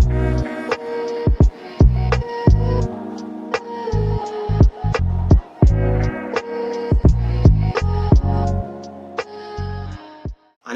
Thank you.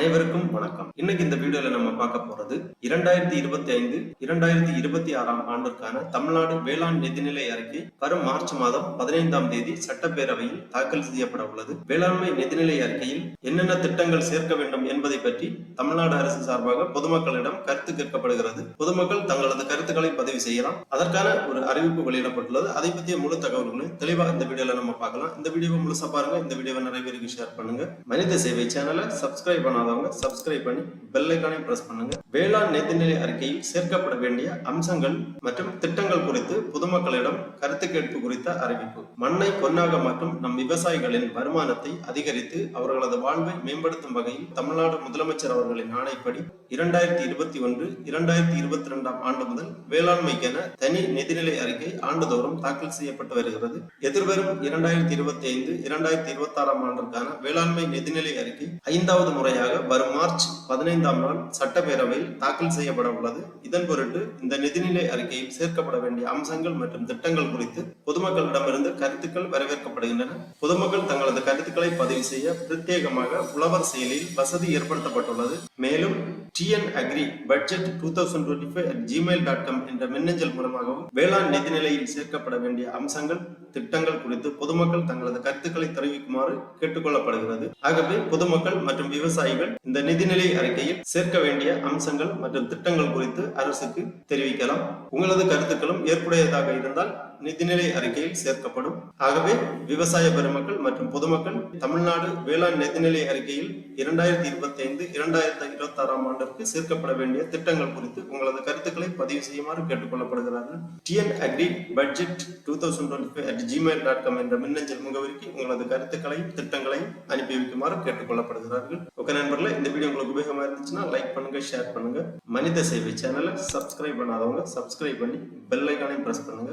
அனைவருக்கும் வணக்கம். இன்னைக்கு இந்த வீடியோல நம்ம பார்க்க போறது இரண்டாயிரத்தி இருபத்தி ஐந்து இரண்டாயிரத்தி இருபத்தி ஆறாம் ஆண்டிற்கான தமிழ்நாடு வேளாண் நிதிநிலை அறிக்கை. வரும் மார்ச் மாதம் பதினைந்தாம் தேதி சட்டப்பேரவையில் தாக்கல் செய்யப்பட உள்ளது. வேளாண்மை நிதிநிலை அறிக்கையில் என்னென்ன திட்டங்கள் சேர்க்க வேண்டும் என்பதை பற்றி தமிழ்நாடு அரசு சார்பாக பொதுமக்களிடம் கருத்து கேட்கப்படுகிறது. பொதுமக்கள் தங்களது கருத்துக்களை பதிவு செய்யலாம். அதற்கான ஒரு அறிவிப்பு வெளியிடப்பட்டுள்ளது. அதை பற்றிய முழு தகவல்களும் தெளிவாக இந்த வீடியோல நம்ம பார்க்கலாம். இந்த வீடியோவை முழுசா பாருங்க. இந்த வீடியோவை நிறைய பேருக்கு ஷேர் பண்ணுங்க. மனித சேவை சேனலை சப்ஸ்கிரைப் பண்ணாத பண்ணாதவங்க சப்ஸ்கிரைப் பண்ணி பெல் ஐக்கானையும் பிரஸ் பண்ணுங்க. வேளாண் நிதிநிலை அறிக்கையில் சேர்க்கப்பட வேண்டிய அம்சங்கள் மற்றும் திட்டங்கள் குறித்து பொதுமக்களிடம் கருத்து கேட்பு குறித்த அறிவிப்பு. மண்ணை பொன்னாக மற்றும் நம் விவசாயிகளின் வருமானத்தை அதிகரித்து அவர்களது வாழ்வை மேம்படுத்தும் வகையில் தமிழ்நாடு முதலமைச்சர் அவர்களின் ஆணைப்படி இரண்டாயிரத்தி இருபத்தி ஒன்று இரண்டாயிரத்தி இருபத்தி இரண்டாம் ஆண்டு முதல் வேளாண்மைக்கென தனி நிதிநிலை அறிக்கை ஆண்டுதோறும் தாக்கல் செய்யப்பட்டு வருகிறது. எதிர்வரும் இரண்டாயிரத்தி இருபத்தி ஐந்து இரண்டாயிரத்தி இருபத்தி ஆறாம் ஆண்டிற்கான வேளாண்மை நிதிநிலை அறிக்கை ஐந்தாவது முறையாக வரும் மார்ச் பதினைந்தாம் நாள் சட்டப்பேரவையில் தாக்கல் செய்யப்பட உள்ளது. இதன் பொருட்டு இந்த நிதிநிலை அறிக்கையில் சேர்க்கப்பட வேண்டிய அம்சங்கள் மற்றும் திட்டங்கள் குறித்து பொதுமக்களிடமிருந்து கருத்துக்கள் வரவேற்கப்படுகின்றன. பொதுமக்கள் தங்களது கருத்துக்களை பதிவு செய்ய பிரத்யேகமாக உழவர் செயலில் வசதி ஏற்படுத்தப்பட்டுள்ளது. மேலும் TN agri budget two thousand twenty five Gmail dot com என்ற மின்னஞ்சல் மூலமாகவும் வேளாண் நிதிநிலையில் சேர்க்கப்பட வேண்டிய அம்சங்கள் திட்டங்கள் குறித்து பொதுமக்கள் தங்களது கருத்துக்களை தெரிவிக்குமாறு கேட்டுக்கொள்ளப்படுகிறது. ஆகவே பொதுமக்கள் மற்றும் விவசாயிகள் இந்த நிதிநிலை அறிக்கையில் சேர்க்க வேண்டிய அம்சங்கள் மற்றும் திட்டங்கள் குறித்து அரசுக்கு தெரிவிக்கலாம். உங்களது கருத்துக்களும் ஏற்புடையதாக இருந்தால் நிதிநிலை அறிக்கையில் சேர்க்கப்படும். ஆகவே விவசாய பெருமக்கள் மற்றும் பொதுமக்கள் தமிழ்நாடு வேளாண் நிதிநிலை அறிக்கையில் இரண்டாயிரத்தி இருபத்தி ஐந்து இரண்டாயிரத்தி இருபத்தி ஆறாம் ஆண்டிற்கு சேர்க்கப்பட வேண்டிய திட்டங்கள் குறித்து உங்களது கருத்துக்களை பதிவு செய்யுமாறு கேட்டுக்கொள்ளப்படுகிறார்கள். TN agri budget two thousand twenty five at Gmail dot com என்ற மின்னஞ்சல் முகவரிக்கு உங்களது கருத்துக்களையும் திட்டங்களையும் அனுப்பி வைக்குமாறு கேட்டுக்கொள்ளப்படுகிறார்கள். ஓகே நண்பர்களே இந்த வீடியோ உங்களுக்கு உபயோகமா இருந்துச்சுன்னா லைக் பண்ணுங்க ஷேர் பண்ணுங்க. மனித சேவை சேனலை சப்ஸ்கிரைப் பண்ணாதவங்க சப்ஸ்கிரைப் பண்ணி பெல் ஐக்கானையும் பிரஸ் பண்ணுங்க.